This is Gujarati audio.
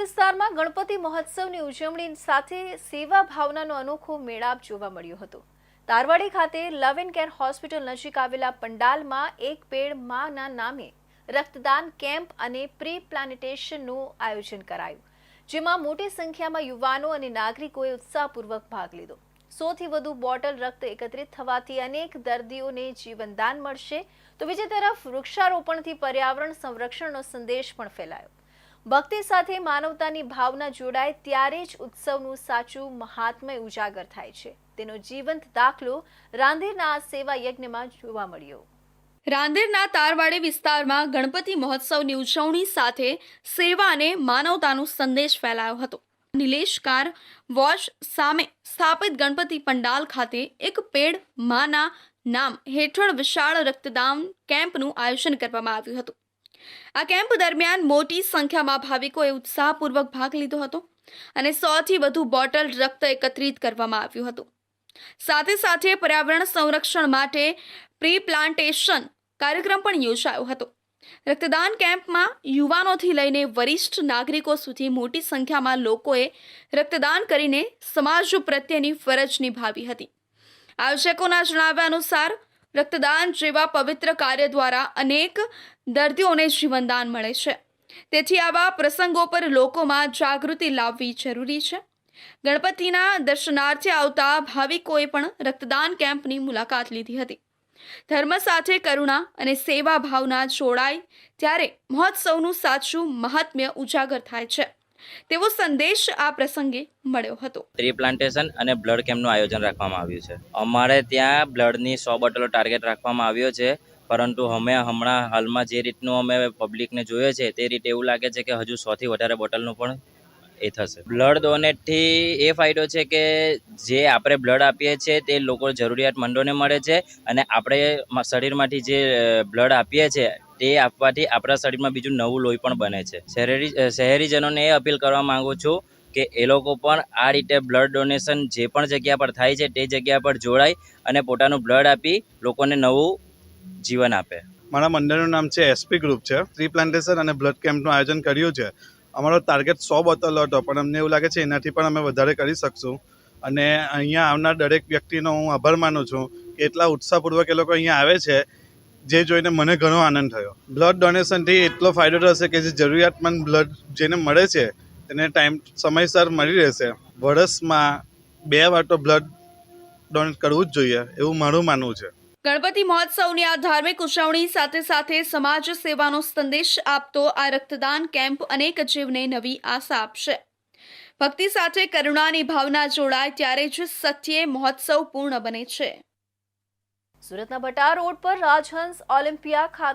વિસ્તારમાં ગણપતિ મહોત્સવની ઉજવણી સાથે સેવા ભાવનાનો અનોખો મેળાપ જોવા મળ્યો હતો. તારવાડી ખાતે લવ એન્ડ કેર હોસ્પિટલ નજીક આવેલા પંડાલમાં એક પેડ માના નામે રક્તદાન કેમ્પ અને પ્રી પ્લાનિટેશનનું આયોજન કરાયું, જેમાં મોટી સંખ્યામાં યુવાનો અને નાગરિકોએ ઉત્સાહપૂર્વક ભાગ લીધો. સોથી વધુ બોટલ રક્ત એકત્રિત થવાથી અનેક દર્દીઓને જીવનદાન મળશે. તો બીજી તરફ વૃક્ષારોપણથી પર્યાવરણ સંરક્ષણનો સંદેશ પણ ફેલાયો. ભક્તિ સાથે માનવતાની ભાવના જોડાય ત્યારે જ ઉત્સવનું સાચું મહાત્મય ઉજાગર થાય છે. તેનો જીવંત દાખલો રાંદેરના આ સેવા યજ્ઞમાં જોવા મળ્યો. રાંદેરના તારવાડી વિસ્તારમાં ગણપતિ મહોત્સવની ઉજવણી સાથે સેવા અને માનવતાનો સંદેશ ફેલાયો હતો. નિલેશ કાર વોશ સામે સ્થાપિત ગણપતિ પંડાલ ખાતે એક પેડ માના નામ હેઠળ વિશાળ રક્તદાન કેમ્પનું આયોજન કરવામાં આવ્યું હતું. આ કેમ્પ દરમિયાન મોટી સંખ્યામાં ભાવિકોએ ઉત્સાહપૂર્વક ભાગ લીધો હતો અને સોથી વધુ બોટલ રક્ત એકત્રિત કરવામાં આવ્યું હતું. સાથે સાથે પર્યાવરણ સંરક્ષણ માટે પ્રી પ્લાન્ટેશન કાર્યક્રમ પણ યોજાયો હતો. રક્તદાન કેમ્પમાં યુવાનોથી લઈને વરિષ્ઠ નાગરિકો સુધી મોટી સંખ્યામાં લોકોએ રક્તદાન કરીને સમાજ પ્રત્યેની ફરજ નિભાવી હતી. આયોજકોના જણાવ્યા અનુસાર રક્તદાન જેવા પવિત્ર કાર્ય દ્વારા અનેક દર્દીઓને જીવનદાન મળે છે. તેથી આવા પ્રસંગો પર લોકોમાં જાગૃતિ લાવવી જરૂરી છે. ગણપતિના દર્શનાર્થે આવતા ભાવિકોએ પણ રક્તદાન કેમ્પની મુલાકાત લીધી હતી. ધર્મ સાથે કરુણા અને સેવા ભાવના જોડાય ત્યારે મહોત્સવનું સાચું મહાત્મ્ય ઉજાગર થાય છે. તેવો સંદેશ આ પ્રસંગે મળ્યો હતો. ટ્રી પ્લાન્ટેશન અને બ્લડ કેમ્પનું આયોજન રાખવામાં આવ્યું છે. અમારે ત્યાં બ્લડની સો બોટલો ટાર્ગેટ રાખવામાં આવ્યો છે, પરંતુ અમે હમણાં હાલમાં જે રીતનું અમે પબ્લિકને જોઈએ છે, તે રીતે એવું લાગે છે કે હજુ સોથી વધારે બોટલનું પણ એ થશે. બ્લડ ડોનેટથી એ ફાયદો છે કે જે આપણે બ્લડ આપીએ છીએ તે લોકો જરૂરિયાતમંદોને મળે છે અને આપણે શરીરમાંથી જે બ્લડ આપીએ છીએ તે આપવાથી આપણા શરીરમાં બીજું નવું લોહી પણ બને છે. શહેરી શહેરીજનોને એ અપીલ કરવા માગું છું કે એ લોકો પણ આ રીતે બ્લડ ડોનેશન જે પણ જગ્યા પર થાય છે તે જગ્યા પર જોડાય અને પોતાનું બ્લડ આપી લોકોને નવું જીવન આપે. મારા મંડળનું નામ છે એસપી ગ્રુપ છે. ટ્રી પ્લાન્ટેશન અને બ્લડ કેમ્પનું આયોજન કર્યું છે. અમારો ટાર્ગેટ સો બોટલ હતો, પણ અમને એવું લાગે છે એનાથી પણ અમે વધારે કરી શકશું. અને અહીંયા આવનાર દરેક વ્યક્તિનો હું આભાર માનું છું કે એટલા ઉત્સાહપૂર્વક એ લોકો અહીંયા આવે છે જે જોઈને મને ઘણો આનંદ થયો. બ્લડ ડોનેશનથી એટલો ફાયદો થશે કે જે જરૂરિયાતમંદ બ્લડ જેને મળે છે, તેને ટાઈમ સમયસર મળી રહેશે. વર્ષમાં બે વાર તો બ્લડ ડોનેટ કરવું જ જોઈએ, એવું મારું માનવું છે. ગણપતિ મહોત્સવની આ ધાર્મિક ઉજવણી સાથે સાથે સમાજ સેવાનો સંદેશ આપતો આ રક્તદાન કેમ્પ અનેક જીવને નવી આશા આપશે. ભક્તિ સાથે કરુણાની ભાવના જોડાય ત્યારે જ સત્યે મહોત્સવ પૂર્ણ બને છે. સુરતના ભટાર રોડ પર રાજહંસ ઓલિમ્પિયા ખાતે